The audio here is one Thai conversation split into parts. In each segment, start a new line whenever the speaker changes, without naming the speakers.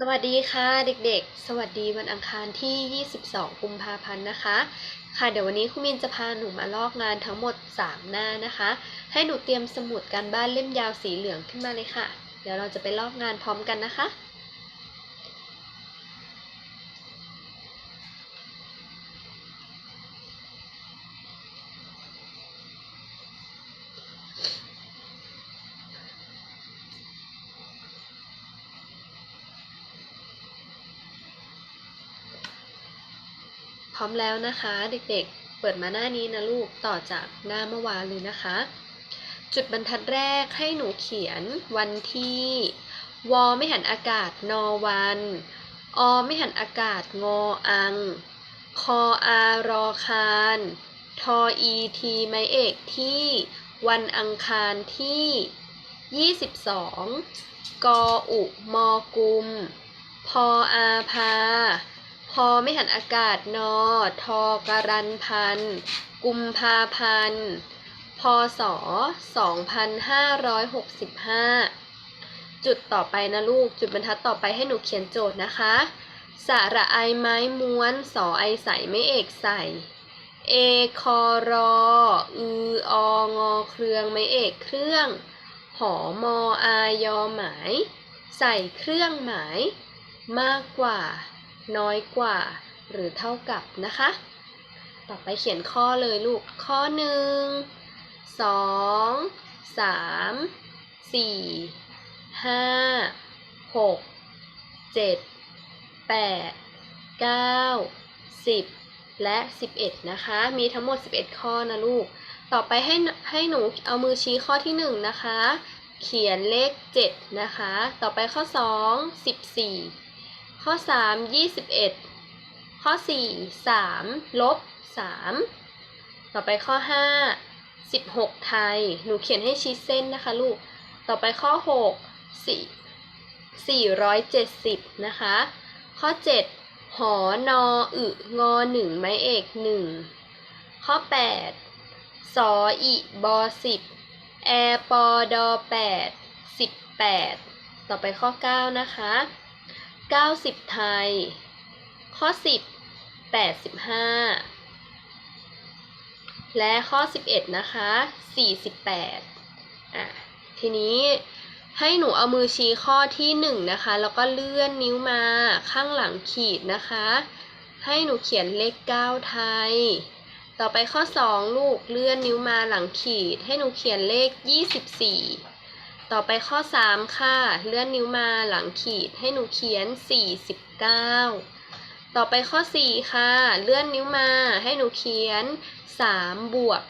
สวัสดีค่ะเด็กๆ สวัสดีวันอังคารที่ 22 กุมภาพันธ์นะคะ ค่ะเดี๋ยววันนี้คุณมินจะพาหนูมาลอกงานทั้งหมด 3 หน้านะคะ ให้หนูเตรียมสมุดการบ้านเล่มยาวสีเหลืองขึ้นมาเลยค่ะ เดี๋ยวเราจะไปลอกงานพร้อมกันนะคะ ร้อมแล้วนะคะ เด็กๆ เปิดมาหน้านี้นะลูกต่อจากหน้าเมื่อวานเลยนะคะ จุดบรรทัดแรกให้หนูเขียนวันที่วอไม่หันอากาศนอวันอไม่หันอากาศงออัง คออารอคารทออีทีไมเอกที่วันอังคารที่ 22 กออุมอกุม พออาพา ไม่หันอากาศนอทอการันพัน กุมภาพันธ์พศ2565 จุดต่อไปนะลูก จุดบรรทัดต่อไปให้หนูเขียนโจทย์นะคะ สระไอไม้ม้วน สอไอใสไม่เอกใส เอคอรอ อือองอเครืองไม่เอกเครื่อง หอมออายอหมาย ใส่เครื่องหมาย มากกว่า น้อยกว่าหรือเท่ากับนะคะ ต่อไปเขียนข้อเลยลูก ข้อหนึ่งสองสามสี่ห้าหกเจ็ดแปดเก้าสิบและสิบเอ็ดนะคะ มีทั้งหมดสิบเอ็ดข้อนะลูก ต่อไปให้ให้หนูเอามือชี้ข้อที่หนึ่งนะคะ เขียนเลขเจ็ดนะคะ ต่อไปข้อสองสิบสี่ ข้อ 3 21 ข้อ 4 3ลบ3ต่อไปข้อ 5 16 ไทย หนูเขียนให้ชิดเส้นนะคะลูก ต่อไปข้อ 6 4 470 นะคะ ข้อ 7 หอนออึงอหนึ่งไม้เอก1ข้อ 8 สออิบอ10แอปอดอ8 18ต่อไปข้อ 9 นะคะ 90 ไทย ข้อ 10 85 และข้อ 11 นะคะ 48อะทีนี้ให้หนูเอามือชี้ข้อที่ 1 นะคะ แล้วก็เลื่อนนิ้วมาข้างหลังขีดนะคะ ให้หนูเขียนเลข 9 ไทย ต่อไปข้อ 2 ลูกเลื่อนนิ้วมาหลังขีด ให้หนูเขียนเลข 24 ต่อไปข้อ 3 ค่ะ เลื่อนนิ้วมาหลังขีดให้หนูเขียน 49 ต่อไปข้อ 4 ค่ะ เลื่อนนิ้วมาให้หนูเขียน 3 บวก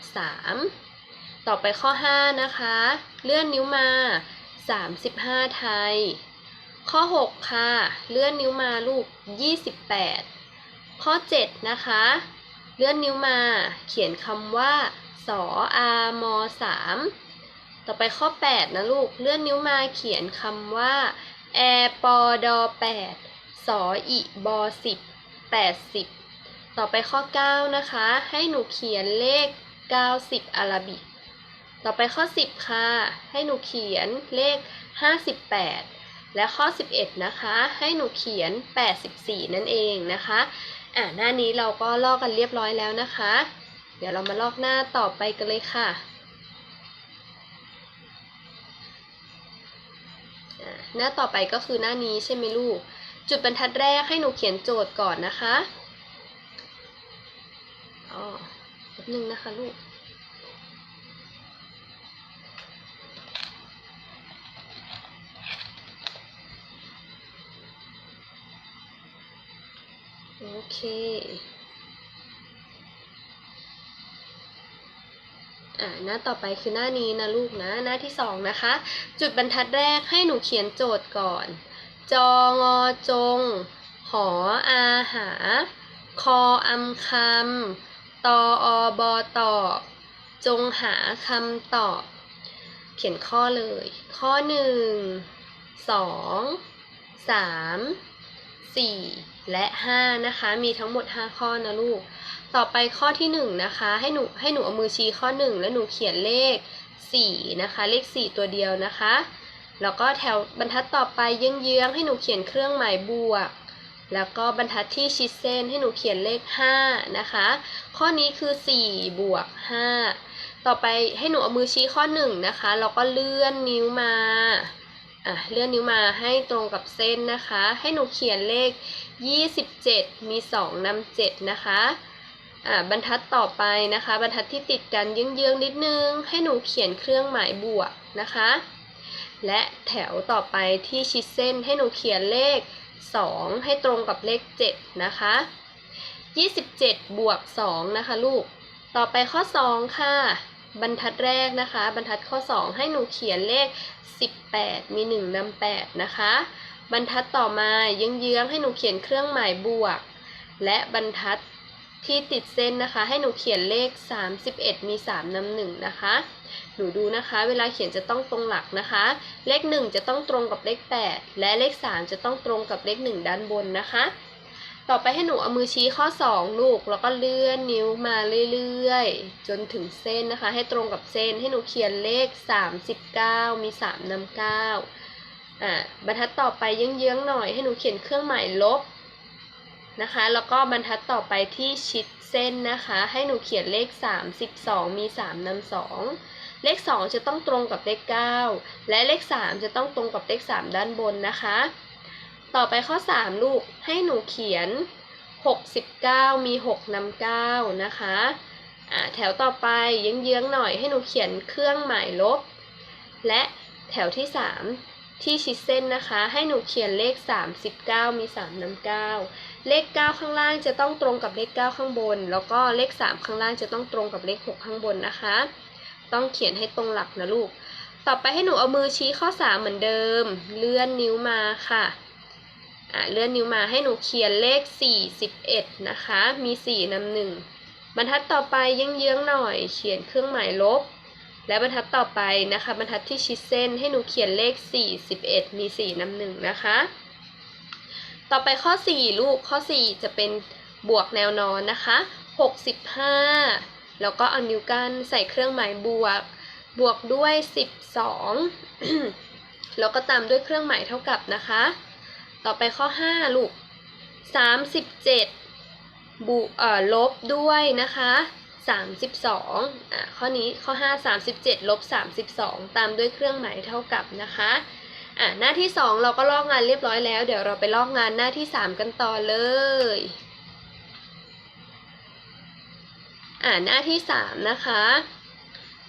3 ต่อไปข้อ 5 นะคะ เลื่อนนิ้วมา 35 ไทย ข้อ 6 ค่ะ เลื่อนนิ้วมาลูก 28 ข้อ 7 นะคะ เลื่อนนิ้วมา เขียนคำว่า สออามอสาม ต่อไปข้อ 8 นะลูก เลื่อนนิ้วมาเขียนคำว่าแอปอดอ8สออิบอ10 80ต่อไปข้อ 9 นะคะ ให้หนูเขียนเลข 90อาราบิก ต่อไปข้อ 10 ค่ะ ให้หนูเขียนเลข 58 และข้อ 11 นะคะ ให้หนูเขียน 84 นั่นเองนะคะ อ่าหน้านี้เราก็ลอกกันเรียบร้อยแล้วนะคะ เดี๋ยวเรามาลอกหน้าต่อไปกันเลยค่ะอ่า หน้าต่อไปก็คือหน้านี้ใช่ไหมลูก จุดบรรทัดแรกให้หนูเขียนโจทย์ก่อนนะคะอ๋อแป๊บนึงนะคะลูกโอเค อ่าหน้าต่อไปคือหน้านี้นะลูกนะ หน้าที่สองนะคะ จุดบรรทัดแรกให้หนูเขียนโจทย์ก่อนจองอจง หออาหา คออำคำตออบอตอบจงหาคำตอบ เขียนข้อเลย ข้อหนึ่งสองสามสี่ และห้านะคะ มีทั้งหมดห้าข้อนะลูก ต่อไปข้อที่หนึ่งนะคะ ให้หนูให้หนูเอามือชี้ข้อหนึ่งแล้วหนูเขียนเลขสี่นะคะ เลขสี่ตัวเดียวนะคะ แล้วก็แถวบรรทัดต่อไปเยื้องๆให้หนูเขียนเครื่องหมายบวก แล้วก็บรรทัดที่ชิดเส้นให้หนูเขียนเลข 5 นะคะ ข้อนี้คือ 4 บวก 5 ต่อไปให้หนูเอามือชี้ข้อ 1 นะคะ แล้วก็เลื่อนนิ้วมา อะเลื่อนนิ้วมาให้ตรงกับเส้นนะคะ ให้หนูเขียนเลข 27 มี 2นำ7นะคะอะบรรทัดต่อไปนะคะ บรรทัดที่ติดกันเยื้องๆนิดนึง ให้หนูเขียนเครื่องหมายบวกนะคะ และแถวต่อไปที่ชิดเส้นให้หนูเขียนเลข 2 ให้ตรงกับเลข 7 นะคะ 27 บวก 2 นะคะลูก ต่อไปข้อ 2 ค่ะ บรรทัดแรกนะคะ บรรทัดข้อ 2 ให้หนูเขียนเลข 18 มี 1นำ8นะคะ บรรทัดต่อมาเยื้องๆให้หนูเขียนเครื่องหมายบวก และบรรทัดที่ติดเส้นนะคะ ให้หนูเขียนเลข 31 มี 3นำ1นะคะ หนูดูนะคะ เวลาเขียนจะต้องตรงหลักนะคะ เลข 1 จะต้องตรงกับเลข 8 และเลข 3 จะต้องตรงกับเลข 1 ด้านบนนะคะ ต่อไปให้หนูเอามือชี้ข้อ 2 ลูก แล้วก็เลื่อนนิ้วมาเรื่อยๆ จนถึงเส้นนะคะ ให้ตรงกับเส้นให้หนูเขียนเลข 39 มี 3นำ9อ่าบรรทัดต่อไปเยื้องๆหน่อย ให้หนูเขียนเครื่องหมายลบนะคะ แล้วก็บรรทัดต่อไปที่ชิดเส้นนะคะ ให้หนูเขียนเลข 32 มี 3นำ2 เลข 2 จะต้องตรงกับเลข 9 และเลข 3 จะต้องตรงกับเลข 3 ด้านบนนะคะ ต่อไปข้อ 3 ลูกให้หนูเขียน 69 มี 6นำ9นะคะอ่าแถวต่อไปเยื้องๆหน่อยให้หนูเขียนเครื่องหมายลบ และแถวที่ 3 ที่ชิดเส้นนะคะ ให้หนูเขียนเลข 39 มี 3นำ9เลข 9 ข้างล่างจะต้องตรงกับเลข 9 ข้างบน แล้วก็เลข 3 ข้างล่างจะต้องตรงกับเลข 6 ข้างบนนะคะ ต้องเขียนให้ตรงหลักนะลูก ต่อไปให้หนูเอามือชี้ข้อ 3 เหมือนเดิม เลื่อนนิ้วมาค่ะอะ เลื่อนนิ้วมาให้หนูเขียนเลข 41 นะคะ มี 4นำหนึ่งบรรทัดต่อไปเยื้องๆหน่อย เขียนเครื่องหมายลบ และบรรทัดต่อไปนะคะ บรรทัดที่ชิดเส้นให้หนูเขียนเลข 41 มี 4นำหนึ่งนะคะ ต่อไปข้อ 4 ลูกข้อ 4 จะเป็นบวกแนวนอนนะคะ 65 แล้วก็เอานิ้วกันใส่เครื่องหมายบวก บวกด้วย 12 แล้วก็ตามด้วยเครื่องหมายเท่ากับนะคะ ต่อไปข้อ 5 ลูก 37บุเอ่อลบด้วยนะคะ 32อะข้อนี้ข้อ 5 37ลบ32 ตามด้วยเครื่องหมายเท่ากับนะคะอะหน้าที่ 2 เราก็ลอกงานเรียบร้อยแล้ว เดี๋ยวเราไปลอกงานหน้าที่ 3 กันต่อเลยอะหน้าที่ 3 นะคะ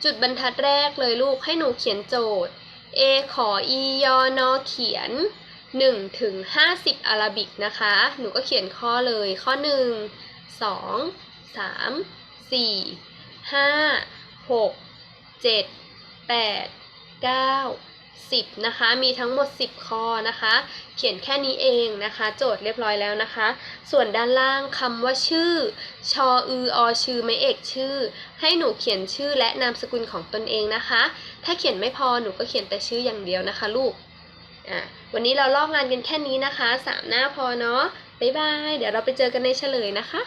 จุดบรรทัดแรกเลยลูกให้หนูเขียนโจทย์ A ขอ E ยอนอเขียน 1ถึง50อาราบิกนะคะ หนูก็เขียนข้อเลย ข้อ 1 2 3 4 5 6 7 8 9 10นะคะ มีทั้งหมด 10 ข้อนะคะ เขียนแค่นี้เองนะคะ โจทย์เรียบร้อยแล้วนะคะ ส่วนด้านล่างคำว่าชื่อ ชออืออชื่อไม่เอกชื่อ ให้หนูเขียนชื่อและนามสกุลของตนเองนะคะ ถ้าเขียนไม่พอหนูก็เขียนแต่ชื่ออย่างเดียวนะคะลูก อะวันนี้เราลอกงานกันแค่นี้นะคะสามหน้าพอเนาะบ๊ายบาย เดี๋ยวเราไปเจอกันในเฉลยนะคะ